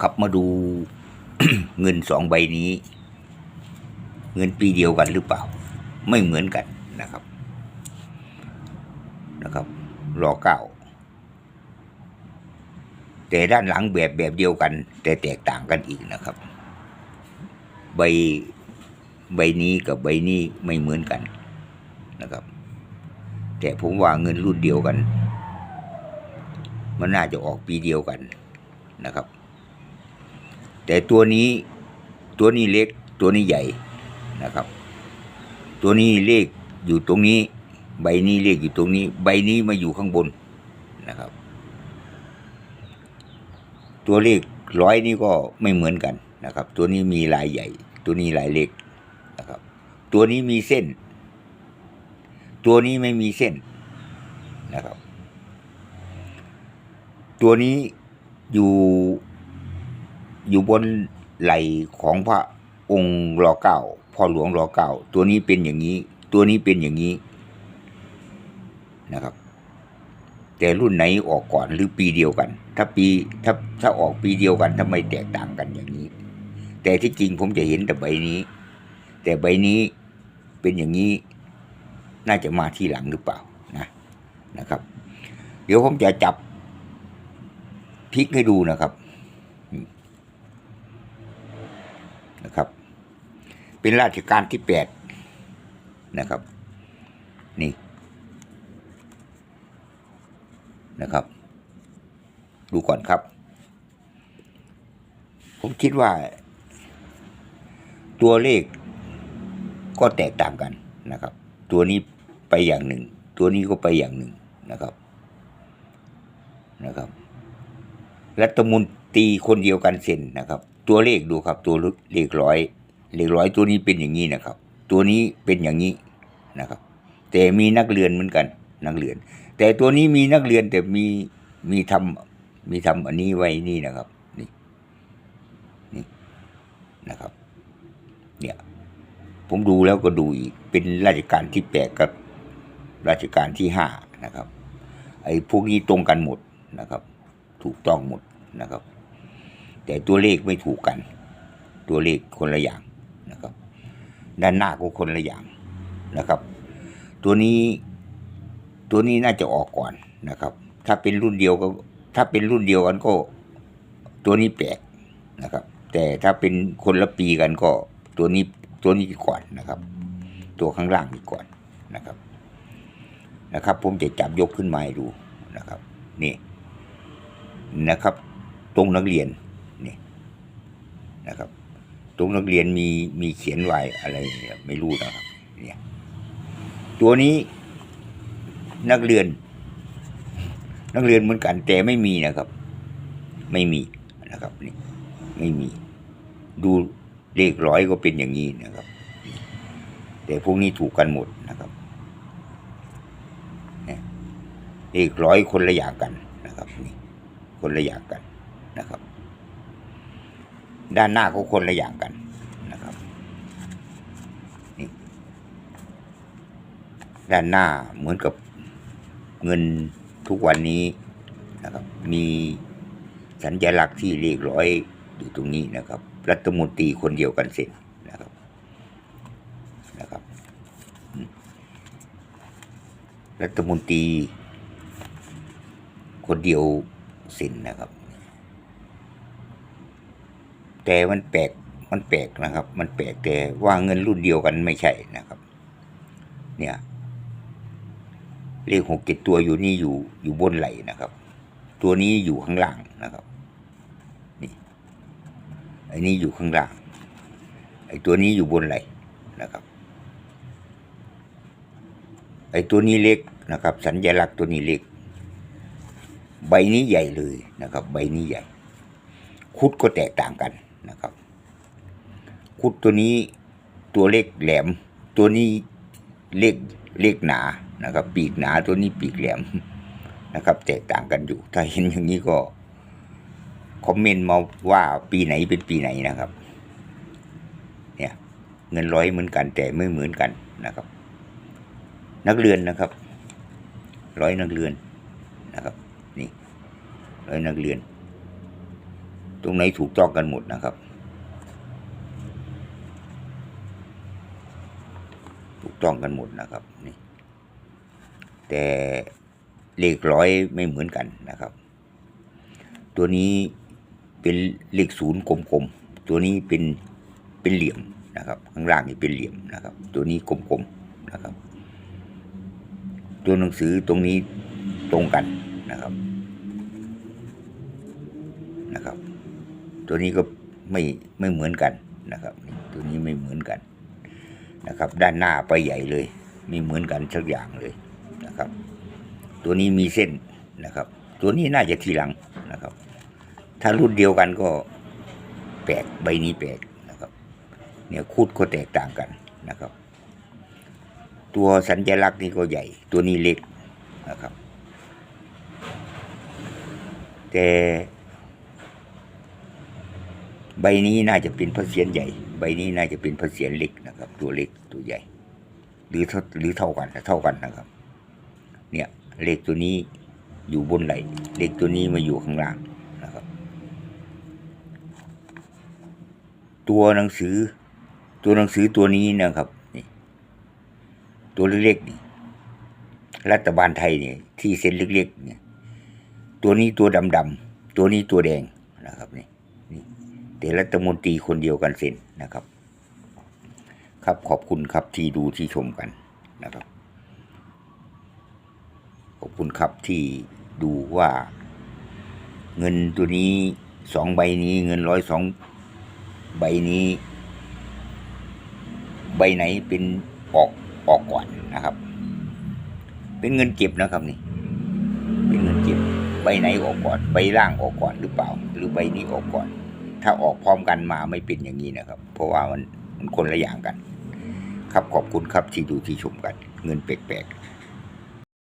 ขับมาดูเงินสองใบนี้ เงินปีเดียวกันหรือเปล่า ไม่เหมือนกันนะครับ นะครับรอเก้าแต่ด้านหลังแบบแบบเดียวกัน แต่แตกต่างกันอีกนะครับ ใบใบนี้กับใบนี้ไม่เหมือนกันนะครับ แต่ผมว่าเงินรุ่นเดียวกัน มันน่าจะออกปีเดียวกันนะครับ แต่ตัวนี้ตัวนี้เล็กตัวนี้ใหญ่นะครับ ตัวนี้เลขอยู่ตรงนี้ ใบนี้เลขอยู่ตรงนี้ ใบนี้มาอยู่ข้างบนนะครับ ตัวเลขร้อยนี่ก็ไม่เหมือนกันนะครับ ตัวนี้มีลายใหญ่ ตัวนี้ลายเล็กนะครับ ตัวนี้มีเส้น ตัวนี้ไม่มีเส้นนะครับ ตัวนี้อยู่ อยู่บนไหลของพระองค์รอเก้าพ่อหลวงรอเก้าตัวนี้เป็นอย่างนี้ ตัวนี้เป็นอย่างนี้นะครับ แต่รุ่นไหนออกก่อนหรือปีเดียวกัน ถ้าปีถ้าถ้าออกปีเดียวกันทำไมแตกต่างกันอย่างนี้ แต่ที่จริงผมจะเห็นแต่ใบนี้ แต่ใบนี้เป็นอย่างนี้ น่าจะมาที่หลังหรือเปล่านะนะครับ เดี๋ยวผมจะจับพลิกให้ดูนะครับอืม นะครับ เป็นราชการที่แปดนะครับ นี่นะครับ ดูก่อนครับ ผมคิดว่า ตัวเลขก็แตกต่างกันนะครับ ตัวนี้ไปอย่างหนึ่ง ตัวนี้ก็ไปอย่างหนึ่งนะครับนะครับรัฐมนตรีคนเดียวกันเซ็นนะครับ ตัวเลขดูครับ ตัวเลขร้อยเลขร้อยตัวนี้เป็นอย่างนี้นะครับ ตัวนี้เป็นอย่างนี้นะครับ แต่มีนักเรียนเหมือนกัน นักเรียน แต่ตัวนี้มีนักเรียนแต่มีมีทำมีทำอันนี้ไว้นี่นะครับนี่นี่นะครับ เนี่ยผมดูแล้วก็ดูอีกเป็นราชการที่แปดกับราชการที่ห้านะครับ ไอ้พวกนี้ตรงกันหมดนะครับ ถูกต้องหมดนะครับ แต่ตัวเลขไม่ถูกกัน ตัวเลขคนละอย่างนะครับ ด้านหน้าก็คนละอย่างนะครับ ตัวนี้ตัวนี้น่าจะออกก่อนนะครับ ถ้าเป็นรุ่นเดียวก็ ถ้าเป็นรุ่นเดียวกันก็ ตัวนี้แปลกนะครับ แต่ถ้าเป็นคนละปีกันก็ ตัวนี้ตัวนี้ก่อนนะครับ ตัวข้างล่างนี่ก่อนนะครับนะครับ ผมจะจับยกขึ้นมาให้ดูนะครับ นี่นะครับ ตรงนักเรียน นะครับ ตรงนักเรียนมีมีเขียนไว้อะไรไม่รู้นะครับเนี่ยตัวนี้นักเรียน นักเรียนเหมือนกันแต่ไม่มีนะครับ ไม่มีนะครับนี่ไม่มี ดูเลขร้อยก็เป็นอย่างนี้นะครับ แต่พวกนี้ถูกกันหมดนะครับเนี่ยเลขร้อยคนละอย่างกันนะครับนี่คนละอย่างกันนะครับ ด้านหน้าก็คนละอย่างกันนะครับนี่ด้านหน้าเหมือนกับเงินทุกวันนี้นะครับ มีสัญลักษณ์ที่เลขร้อยอยู่ตรงนี้นะครับ รัฐมนตรีคนเดียวกันเสร็จนะครับนะครับอืมรัฐมนตรีคนเดียวเซ็นนะครับ แต่มันแปลกมันแปลกนะครับ มันแปลกแต่ว่าเงินรุ่นเดียวกันไม่ใช่นะครับ เนี่ยเลขหกเจ็ดตัวอยู่นี่อยู่อยู่บนไหลนะครับ ตัวนี้อยู่ข้างล่างนะครับ นี่ไอ้นี้อยู่ข้างล่าง ไอ้ตัวนี้อยู่บนไหลนะครับ ไอ้ตัวนี้เล็กนะครับ สัญลักษณ์ตัวนี้เล็ก ใบนี้ใหญ่เลยนะครับ ใบนี้ใหญ่ คุดก็แตกต่างกัน นะครับ คุดตัวนี้ตัวเล็กแหลม ตัวนี้เล็กเล็กหนานะครับ ปีกหนาตัวนี้ปีกแหลมนะครับแตกต่างกันอยู่ ถ้าเห็นอย่างนี้ก็คอมเมนต์มาว่าปีไหนเป็นปีไหนนะครับ เนี่ย เงินร้อยเหมือนกัน แต่ไม่เหมือนกันนะครับ นักเรียนนะครับ ร้อยนักเรียนนะครับ นี่ร้อยนักเรียน ตรงไหนถูกต้องกันหมดนะครับ ถูกต้องกันหมดนะครับนี่แต่เลขร้อยไม่เหมือนกันนะครับ ตัวนี้เป็นเลขศูนย์กลมๆ ตัวนี้เป็นเป็นเหลี่ยมนะครับ ข้างล่างนี่เป็นเหลี่ยมนะครับ ตัวนี้กลมๆนะครับ ตัวหนังสือตรงนี้ตรงกันนะครับนะครับ ตัวนี้ก็ไม่ไม่เหมือนกันนะครับ ตัวนี้ไม่เหมือนกันนะครับ ด้านหน้าไปใหญ่เลย ไม่เหมือนกันสักอย่างเลยนะครับ ตัวนี้มีเส้นนะครับ ตัวนี้น่าจะทีหลังนะครับ ถ้ารุ่นเดียวกันก็แปลกใบนี้แปลกนะครับ เนี่ยคูดก็แตกต่างกันนะครับ ตัวสัญลักษณ์นี่ก็ใหญ่ ตัวนี้เล็กนะครับ แต่ ใบนี้น่าจะเป็นพระเศียรใหญ่ ใบนี้น่าจะเป็นพระเศียรเล็กนะครับ ตัวเล็กตัวใหญ่ หรือเท่าหรือเท่ากันเท่ากันนะครับ เนี่ยเลขตัวนี้อยู่บนไหลเลขตัวนี้มาอยู่ข้างล่างนะครับ ตัวหนังสือ ตัวหนังสือตัวนี้นะครับนี่ตัวเล็กๆนี่รัฐบาลไทยเนี่ยที่เซ็นเล็กๆเนี่ยตัวนี้ตัวดำๆตัวนี้ตัวแดงนะครับนี่นี่ แต่รัฐมนตรีคนเดียวกันเซ็นนะครับ ครับขอบคุณครับที่ดูที่ชมกันนะครับ ขอบคุณครับที่ดูว่า เงินตัวนี้สองใบนี้ เงินร้อยสองใบนี้ ใบไหนเป็นออกออกก่อนนะครับ เป็นเงินเก็บนะครับนี่ เป็นเงินเก็บ ใบไหนออกก่อน ใบล่างออกก่อนหรือเปล่า หรือใบนี้ออกก่อน ถ้าออกพร้อมกันมาไม่เป็นอย่างนี้นะครับ เพราะว่ามันมันคนละอย่างกัน ครับขอบคุณครับที่ดูที่ชมกัน เงินแปลกๆ